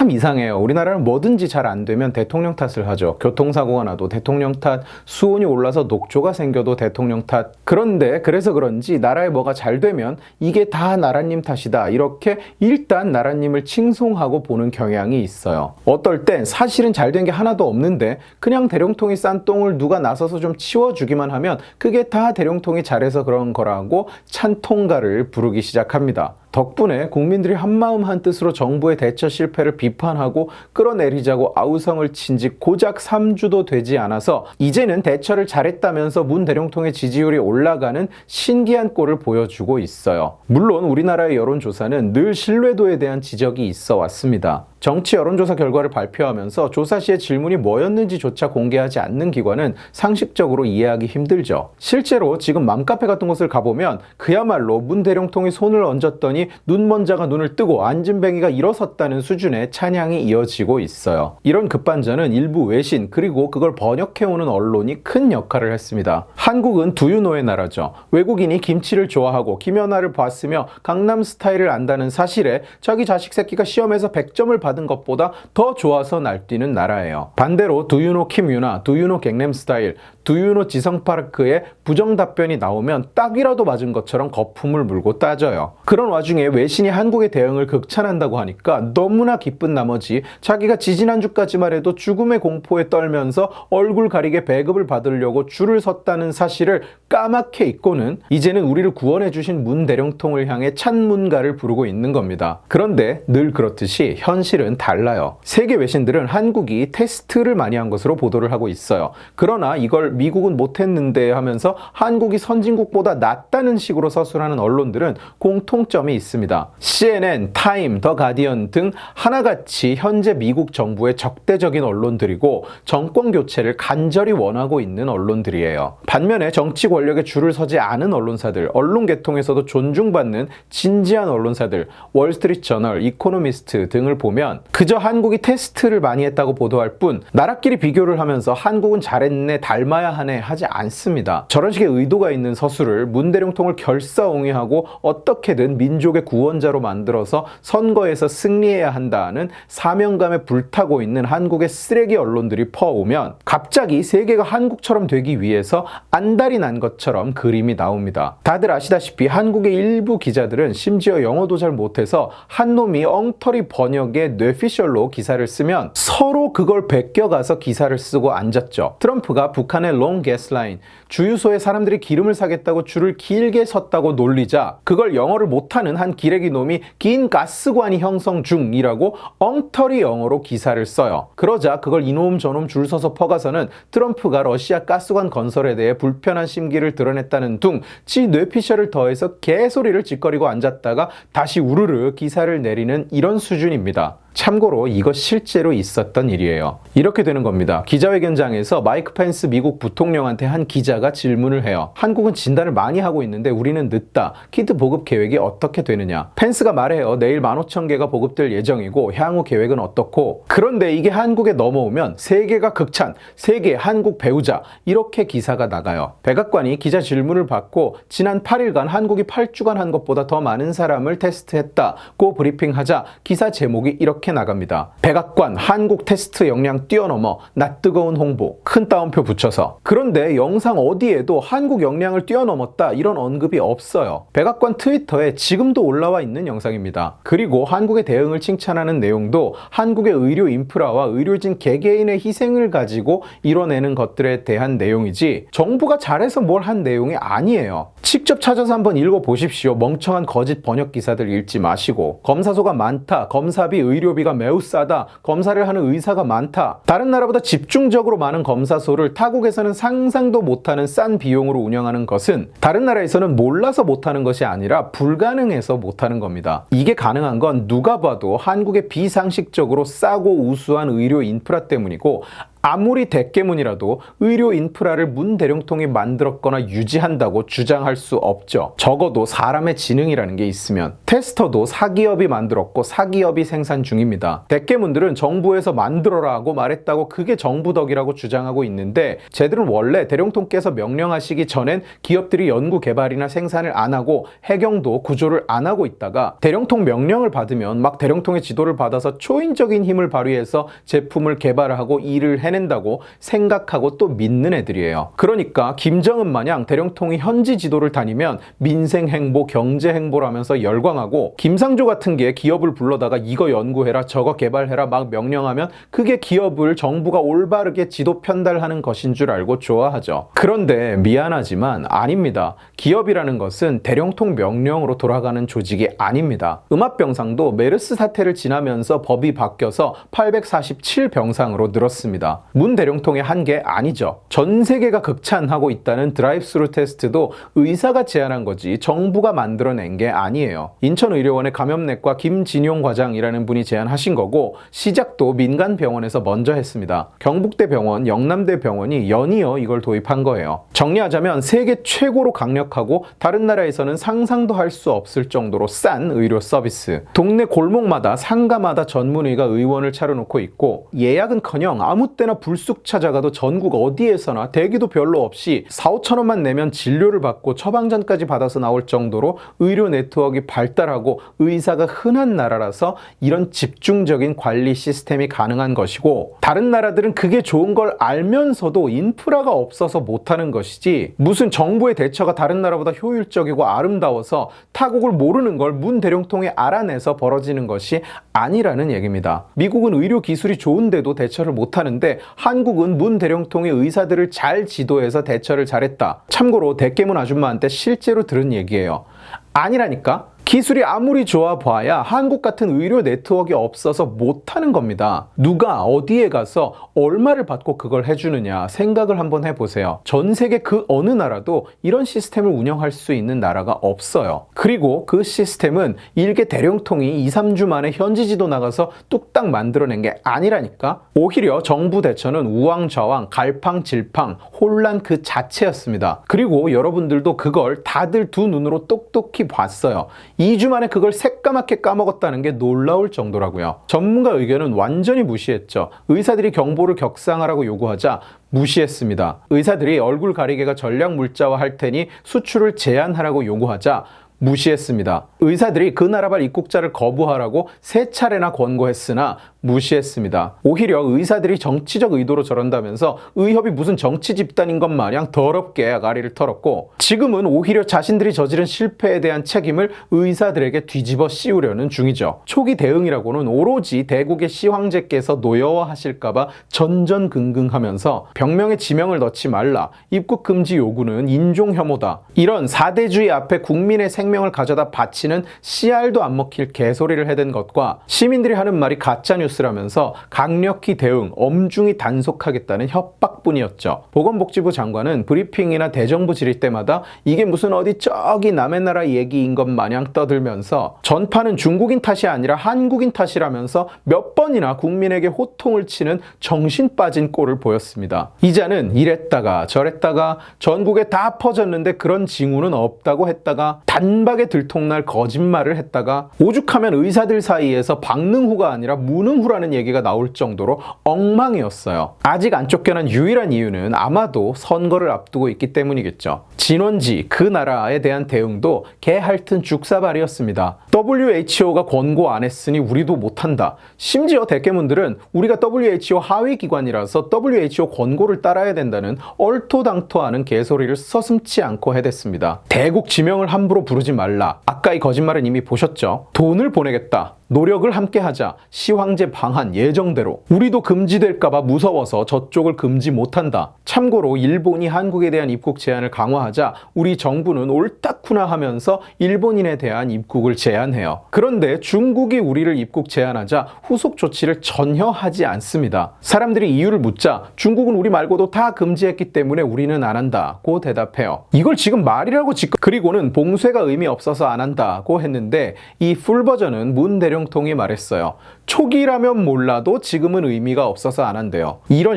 참 이상해요. 우리나라는 뭐든지 잘 안 되면 대통령 탓을 하죠. 교통사고가 나도 대통령 탓, 수온이 올라서 녹조가 생겨도 대통령 탓. 그런데 그래서 그런지 나라에 뭐가 잘 되면 이게 다 나라님 탓이다. 이렇게 일단 나라님을 칭송하고 보는 경향이 있어요. 어떨 땐 사실은 잘 된 게 하나도 없는데 그냥 대령통이 싼 똥을 누가 나서서 좀 치워주기만 하면 그게 다 대령통이 잘해서 그런 거라고 찬통가를 부르기 시작합니다. 덕분에 국민들이 한마음 한뜻으로 정부의 대처 실패를 비판하고 끌어내리자고 아우성을 친 지 고작 3주도 되지 않아서 이제는 대처를 잘했다면서 문 대령통의 지지율이 올라가는 신기한 꼴을 보여주고 있어요. 물론 우리나라의 여론조사는 늘 신뢰도에 대한 지적이 있어 왔습니다. 정치 여론조사 결과를 발표하면서 조사 시에 질문이 뭐였는지조차 공개하지 않는 기관은 상식적으로 이해하기 힘들죠. 실제로 지금 맘카페 같은 곳을 가보면 그야말로 문 대령통이 손을 얹었더니 눈먼자가 눈을 뜨고 앉은뱅이가 일어섰다는 수준의 찬양이 이어지고 있어요. 이런 급반전은 일부 외신 그리고 그걸 번역해오는 언론이 큰 역할을 했습니다. 한국은 두유노의 나라죠. 외국인이 김치를 좋아하고 김연아를 봤으며 강남 스타일을 안다는 사실에 자기 자식 새끼가 시험에서 100점을 받은 것보다 더 좋아서 날뛰는 나라예요. 반대로 두유노 김유나, 두유노 갱남 스타일, 두유노 지성파르크의 부정 답변이 나오면 딱이라도 맞은 것처럼 거품을 물고 따져요. 그런 와중에 외신이 한국의 대응을 극찬한다고 하니까 너무나 기쁜 나머지 자기가 지지난주까지만 해도 죽음의 공포에 떨면서 얼굴 가리게 배급을 받으려고 줄을 섰다는 사실을 까맣게 잊고는 이제는 우리를 구원해 주신 문 대령통을 향해 찬문가를 부르고 있는 겁니다. 그런데 늘 그렇듯이 현실은 달라요. 세계 외신들은 한국이 테스트를 많이 한 것으로 보도를 하고 있어요. 그러나 이걸 미국은 못했는데 하면서 한국이 선진국보다 낫다는 식으로 서술하는 언론들은 공통점이 있습니다. CNN, 타임, 더 가디언 등 하나같이 현재 미국 정부의 적대적인 언론들이고 정권 교체를 간절히 원하고 있는 언론들이에요. 반면에 정치 권력에 줄을 서지 않은 언론사들, 언론 계통에서도 존중받는 진지한 언론사들, 월스트리트 저널, 이코노미스트 등을 보면 그저 한국이 테스트를 많이 했다고 보도할 뿐 나라끼리 비교를 하면서 한국은 잘했네, 닮아 야 하네 하지 않습니다. 저런 식의 의도가 있는 서술을 문대령통을 결사옹위하고 어떻게든 민족의 구원자로 만들어서 선거에서 승리해야 한다는 사명감에 불타고 있는 한국의 쓰레기 언론들이 퍼오면 갑자기 세계가 한국처럼 되기 위해서 안달이 난 것처럼 그림이 나옵니다. 다들 아시다시피 한국의 일부 기자들은 심지어 영어도 잘 못해서 한 놈이 엉터리 번역의 뇌피셜로 기사를 쓰면 서로 그걸 베껴가서 기사를 쓰고 앉았죠. 트럼프가 북한 의 롱 게스라인 주유소에 사람들이 기름을 사겠다고 줄을 길게 섰다고 놀리자 그걸 영어를 못하는 한 기레기 놈이 긴 가스관이 형성 중이라고 엉터리 영어로 기사를 써요. 그러자 그걸 이놈 저놈 줄 서서 퍼가서는 트럼프가 러시아 가스관 건설에 대해 불편한 심기를 드러냈다는 둥 지 뇌피셜을 더해서 개소리를 짓거리고 앉았다가 다시 우르르 기사를 내리는 이런 수준입니다. 참고로 이거 실제로 있었던 일이에요. 이렇게 되는 겁니다. 기자회견장에서 마이크 펜스 미국 부통령한테 한 기자가 질문을 해요. 한국은 진단을 많이 하고 있는데 우리는 늦다. 키트 보급 계획이 어떻게 되느냐? 펜스가 말해요. 내일 15,000개가 보급될 예정이고 향후 계획은 어떻고? 그런데 이게 한국에 넘어오면 세계가 극찬, 세계 한국 배우자 이렇게 기사가 나가요. 백악관이 기자 질문을 받고 지난 8일간 한국이 8주간 한 것보다 더 많은 사람을 테스트했다고 브리핑하자 기사 제목이 이렇게 이렇게 나갑니다. 백악관 한국 테스트 역량 뛰어넘어 낯 뜨거운 홍보 큰 따옴표 붙여서 그런데 영상 어디에도 한국 역량을 뛰어넘었다 이런 언급이 없어요. 백악관 트위터에 지금도 올라와 있는 영상입니다. 그리고 한국의 대응을 칭찬하는 내용도 한국의 의료 인프라와 의료진 개개인의 희생을 가지고 이뤄내는 것들에 대한 내용이지 정부가 잘해서 뭘 한 내용이 아니에요. 직접 찾아서 한번 읽어보십시오. 멍청한 거짓 번역 기사들 읽지 마시고 검사소가 많다. 검사비 의료 의료비가 매우 싸다. 검사를 하는 의사가 많다. 다른 나라보다 집중적으로 많은 검사소를 타국에서는 상상도 못하는 싼 비용으로 운영하는 것은 다른 나라에서는 몰라서 못하는 것이 아니라 불가능해서 못하는 겁니다. 이게 가능한 건 누가 봐도 한국의 비상식적으로 싸고 우수한 의료 인프라 때문이고 아무리 대깨문이라도 의료 인프라를 문 대령통이 만들었거나 유지한다고 주장할 수 없죠. 적어도 사람의 지능이라는 게 있으면 테스터도 사기업이 만들었고 사기업이 생산 중입니다. 대깨문들은 정부에서 만들어라 하고 말했다고 그게 정부 덕이라고 주장하고 있는데 쟤들은 원래 대령통께서 명령하시기 전엔 기업들이 연구 개발이나 생산을 안 하고 해경도 구조를 안 하고 있다가 대령통 명령을 받으면 막 대령통의 지도를 받아서 초인적인 힘을 발휘해서 제품을 개발하고 일을 해 낸다고 생각하고 또 믿는 애들이에요. 그러니까 김정은 마냥 대령통이 현지 지도를 다니면 민생 행보, 경제 행보라면서 열광하고 김상조 같은 게 기업을 불러다가 이거 연구해라, 저거 개발해라 막 명령하면 그게 기업을 정부가 올바르게 지도 편달하는 것인 줄 알고 좋아하죠. 그런데 미안하지만 아닙니다. 기업이라는 것은 대령통 명령으로 돌아가는 조직이 아닙니다. 음압병상도 메르스 사태를 지나면서 법이 바뀌어서 847병상으로 늘었습니다. 문 대령통의 한계 아니죠. 전 세계가 극찬하고 있다는 드라이브스루 테스트도 의사가 제안한 거지 정부가 만들어낸 게 아니에요. 인천의료원의 감염내과 김진용 과장이라는 분이 제안하신 거고 시작도 민간 병원에서 먼저 했습니다. 경북대 병원, 영남대 병원이 연이어 이걸 도입한 거예요. 정리하자면 세계 최고로 강력하고 다른 나라에서는 상상도 할 수 없을 정도로 싼 의료 서비스. 동네 골목마다 상가마다 전문의가 의원을 차려놓고 있고 예약은커녕 아무 때나 불쑥 찾아가도 전국 어디에서나 대기도 별로 없이 4, 5천 원만 내면 진료를 받고 처방전까지 받아서 나올 정도로 의료 네트워크가 발달하고 의사가 흔한 나라라서 이런 집중적인 관리 시스템이 가능한 것이고 다른 나라들은 그게 좋은 걸 알면서도 인프라가 없어서 못하는 것이지 무슨 정부의 대처가 다른 나라보다 효율적이고 아름다워서 타국을 모르는 걸 문 대령통에 알아내서 벌어지는 것이 아니라는 얘기입니다. 미국은 의료 기술이 좋은데도 대처를 못하는데 한국은 문 대령통의 의사들을 잘 지도해서 대처를 잘했다. 참고로 대깨문 아줌마한테 실제로 들은 얘기예요. 아니라니까? 기술이 아무리 좋아 봐야 한국 같은 의료 네트워크가 없어서 못하는 겁니다. 누가 어디에 가서 얼마를 받고 그걸 해주느냐 생각을 한번 해보세요. 전 세계 그 어느 나라도 이런 시스템을 운영할 수 있는 나라가 없어요. 그리고 그 시스템은 일개 대령통이 2, 3주 만에 현지 지도 나가서 뚝딱 만들어낸 게 아니라니까? 오히려 정부 대처는 우왕좌왕, 갈팡질팡, 혼란 그 자체였습니다. 그리고 여러분들도 그걸 다들 두 눈으로 똑똑히 봤어요. 2주 만에 그걸 새까맣게 까먹었다는 게 놀라울 정도라고요. 전문가 의견은 완전히 무시했죠. 의사들이 경보를 격상하라고 요구하자 무시했습니다. 의사들이 얼굴 가리개가 전략 물자화 할 테니 수출을 제한하라고 요구하자 무시했습니다. 의사들이 그 나라발 입국자를 거부하라고 세 차례나 권고했으나 무시했습니다. 오히려 의사들이 정치적 의도로 저런다면서 의협이 무슨 정치 집단인 것 마냥 더럽게 아가리를 털었고 지금은 오히려 자신들이 저지른 실패에 대한 책임을 의사들에게 뒤집어 씌우려는 중이죠. 초기 대응이라고는 오로지 대국의 시황제께서 노여워하실까봐 전전긍긍하면서 병명에 지명을 넣지 말라 입국 금지 요구는 인종 혐오다 이런 사대주의 앞에 국민의 생명을 가져다 바치는 씨알도 안 먹힐 개소리를 해댄 것과 시민들이 하는 말이 가짜 뉴스 라면서 강력히 대응, 엄중히 단속하겠다는 협박뿐이었죠. 보건복지부 장관은 브리핑이나 대정부 지릴 때마다 이게 무슨 어디 저기 남의 나라 얘기인 것 마냥 떠들면서 전파는 중국인 탓이 아니라 한국인 탓이라면서 몇 번이나 국민에게 호통을 치는 정신 빠진 꼴을 보였습니다. 이자는 이랬다가 저랬다가 전국에 다 퍼졌는데 그런 징후는 없다고 했다가 단박에 들통날 거짓말을 했다가 오죽하면 의사들 사이에서 박능후가 아니라 무능 후라는 얘기가 나올 정도로 엉망이었어요. 아직 안 쫓겨난 유일한 이유는 아마도 선거를 앞두고 있기 때문이겠죠. 진원지 그 나라에 대한 대응도 개 핥은 죽사발이었습니다. WHO가 권고 안 했으니 우리도 못한다. 심지어 대깨문들은 우리가 WHO 하위 기관이라서 WHO 권고를 따라야 된다는 얼토당토하는 개소리를 서슴치 않고 해댔습니다. 대국 지명을 함부로 부르지 말라. 아까 이 거짓말은 이미 보셨죠? 돈을 보내겠다. 노력을 함께 하자. 시황제 방한 예정대로. 우리도 금지될까봐 무서워서 저쪽을 금지 못한다. 참고로 일본이 한국에 대한 입국 제한을 강화하자 우리 정부는 옳다쿠나 하면서 일본인에 대한 입국을 제한 해요. 그런데 중국이 우리를 입국 제한하자 후속 조치를 전혀 하지 않습니다. 사람들이 이유를 묻자 중국은 우리 말고도 다 금지했기 때문에 우리는 안 한다고 대답해요. 이걸 지금 말이라고 짓고 그리고는 봉쇄가 의미 없어서 안 한다고 했는데 이 풀 버전은 문 대령통이 말했어요. 초기라면 몰라도 지금은 의미가 없어서 안 한대요. 이런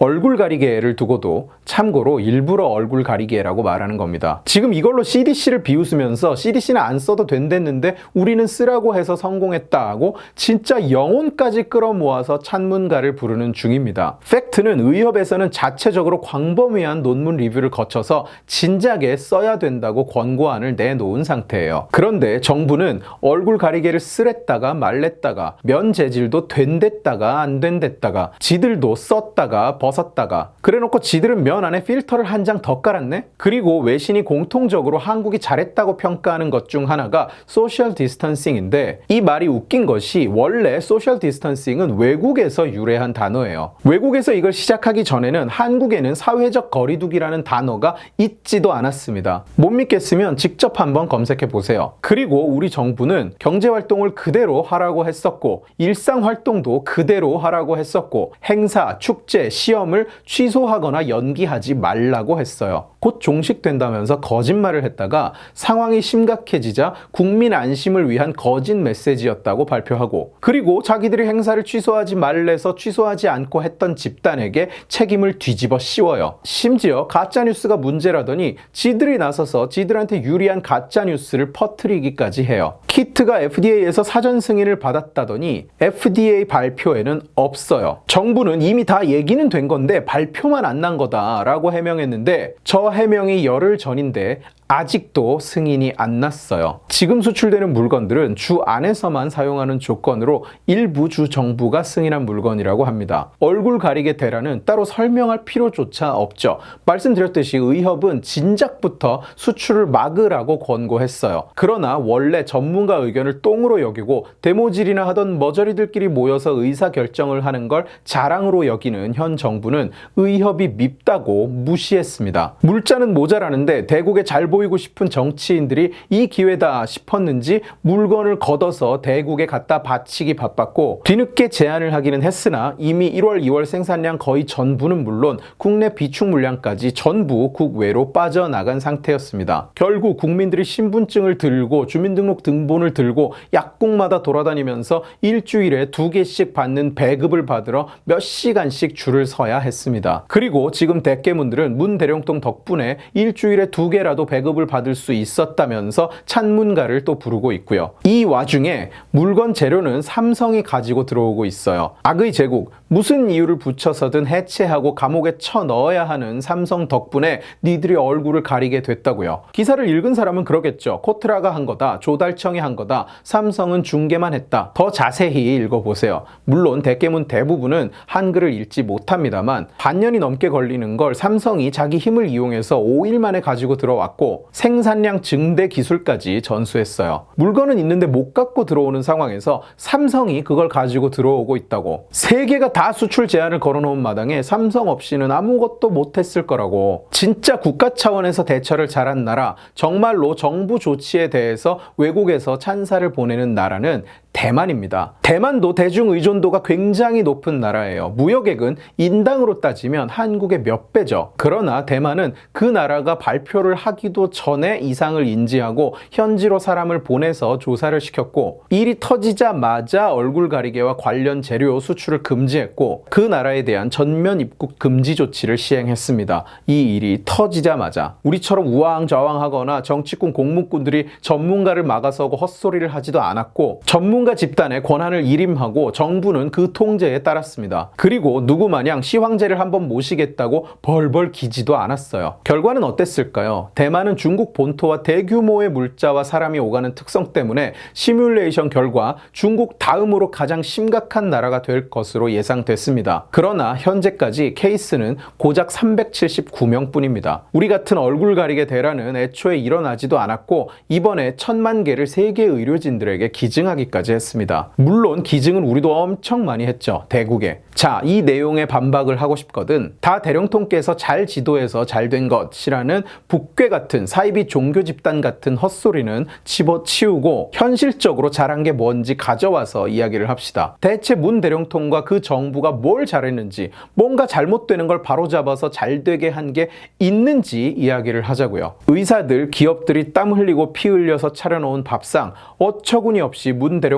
얼굴 가리개를 두고도 참고로 일부러 얼굴 가리개라고 말하는 겁니다. 지금 이걸로 CDC를 비웃으면서 CDC는 안 써도 된댔는데 우리는 쓰라고 해서 성공했다 하고 진짜 영혼까지 끌어모아서 찬문가를 부르는 중입니다. 팩트는 의협에서는 자체적으로 광범위한 논문 리뷰를 거쳐서 진작에 써야 된다고 권고안을 내놓은 상태예요. 그런데 정부는 얼굴 가리개를 쓰랬다가 말랬다가 면 재질도 된댔다가 안 된댔다가 지들도 썼다가 벗었다가 그래놓고 지들은 면 안에 필터를 한 장 더 깔았네? 그리고 외신이 공통적으로 한국이 잘했다고 평가하는 것 중 하나가 소셜 디스턴싱인데 이 말이 웃긴 것이 원래 소셜 디스턴싱은 외국에서 유래한 단어예요. 외국에서 이걸 시작하기 전에는 한국에는 사회적 거리두기라는 단어가 있지도 않았습니다. 못 믿겠으면 직접 한번 검색해 보세요. 그리고 우리 정부는 경제 활동을 그대로 하라고 했었고 일상 활동도 그대로 하라고 했었고 행사, 축제, 시험 을 취소하거나 연기하지 말라고 했어요. 곧 종식된다면서 거짓말을 했다가 상황이 심각해지자 국민 안심을 위한 거짓 메시지였다고 발표하고 그리고 자기들이 행사를 취소하지 말래서 취소하지 않고 했던 집단에게 책임을 뒤집어 씌워요. 심지어 가짜뉴스가 문제라더니 지들이 나서서 지들한테 유리한 가짜뉴스를 퍼뜨리기까지 해요. 키트가 FDA에서 사전 승인을 받았다더니 FDA 발표에는 없어요. 정부는 이미 다 얘기는 된 건데 발표만 안 난 거다라고 해명했는데 저 해명이 열흘 전인데 아직도 승인이 안 났어요. 지금 수출되는 물건들은 주 안에서만 사용하는 조건으로 일부 주 정부가 승인한 물건이라고 합니다. 얼굴 가리개 대라는 따로 설명할 필요조차 없죠. 말씀드렸듯이 의협은 진작부터 수출을 막으라고 권고했어요. 그러나 원래 전문가 의견을 똥으로 여기고 데모질이나 하던 머저리들끼리 모여서 의사 결정을 하는 걸 자랑으로 여기는 현 정부는 의협이 밉다고 무시했습니다. 물자는 모자라는데 대국에 잘보 이고 싶은 정치인들이 이 기회다 싶었는지 물건을 걷어서 대국에 갖다 바치기 바빴고 뒤늦게 제안을 하기는 했으나 이미 1월, 2월 생산량 거의 전부는 물론 국내 비축 물량까지 전부 국외로 빠져나간 상태였습니다. 결국 국민들이 신분증을 들고 주민등록 등본을 들고 약국마다 돌아다니면서 일주일에 두 개씩 받는 배급을 받으러 몇 시간씩 줄을 서야 했습니다. 그리고 지금 대깨문들은 문 대령통 덕분에 일주일에 두 개라도 배급 을 받을 수 있었다면서 찬문가를 또 부르고 있고요. 이 와중에 물건 재료는 삼성이 가지고 들어오고 있어요. 악의 제국, 무슨 이유를 붙여서든 해체하고 감옥에 쳐 넣어야 하는 삼성 덕분에 니들이 얼굴을 가리게 됐다고요. 기사를 읽은 사람은 그러겠죠. 코트라가 한 거다. 조달청이 한 거다. 삼성은 중계만 했다. 더 자세히 읽어보세요. 물론 대깨문 대부분은 한글을 읽지 못합니다만 반년이 넘게 걸리는 걸 삼성이 자기 힘을 이용해서 5일 만에 가지고 들어왔고 생산량 증대 기술까지 전수했어요. 물건은 있는데 못 갖고 들어오는 상황에서 삼성이 그걸 가지고 들어오고 있다고. 세 개가 다 수출 제한을 걸어놓은 마당에 삼성 없이는 아무것도 못했을 거라고. 진짜 국가 차원에서 대처를 잘한 나라, 정말로 정부 조치에 대해서 외국에서 찬사를 보내는 나라는 대만입니다. 대만도 대중 의존도가 굉장히 높은 나라예요. 무역액은 인당으로 따지면 한국의 몇 배죠. 그러나 대만은 그 나라가 발표를 하기도 전에 이상을 인지하고 현지로 사람을 보내서 조사를 시켰고 일이 터지자마자 얼굴 가리개와 관련 재료 수출을 금지했고 그 나라에 대한 전면 입국 금지 조치를 시행했습니다. 이 일이 터지자마자 우리처럼 우왕좌왕하거나 정치꾼 공무꾼들이 전문가를 막아서고 헛소리를 하지도 않았고 전문 가 집단의 권한을 일임하고 정부는 그 통제에 따랐습니다. 그리고 누구 마냥 시황제를 한번 모시겠다고 벌벌 기지도 않았어요. 결과는 어땠을까요? 대만은 중국 본토와 대규모의 물자와 사람이 오가는 특성 때문에 시뮬레이션 결과 중국 다음으로 가장 심각한 나라가 될 것으로 예상됐습니다. 그러나 현재까지 케이스는 고작 379명 뿐입니다. 우리 같은 얼굴 가리게 대란은 애초에 일어나지도 않았고 이번에 천만 개를 세계 의료진들에게 기증하기까지 했습니다. 물론 기증은 우리도 엄청 많이 했죠. 대국에. 자, 이 내용에 반박을 하고 싶거든. 다 대령통께서 잘 지도해서 잘 된 것이라는 북괴 같은 사이비 종교 집단 같은 헛소리는 집어치우고 현실적으로 잘한 게 뭔지 가져와서 이야기를 합시다. 대체 문 대령통과 그 정부가 뭘 잘했는지, 뭔가 잘못되는 걸 바로잡아서 잘 되게 한 게 있는지 이야기를 하자고요. 의사들, 기업들이 땀 흘리고 피 흘려서 차려놓은 밥상 어처구니 없이 문 대령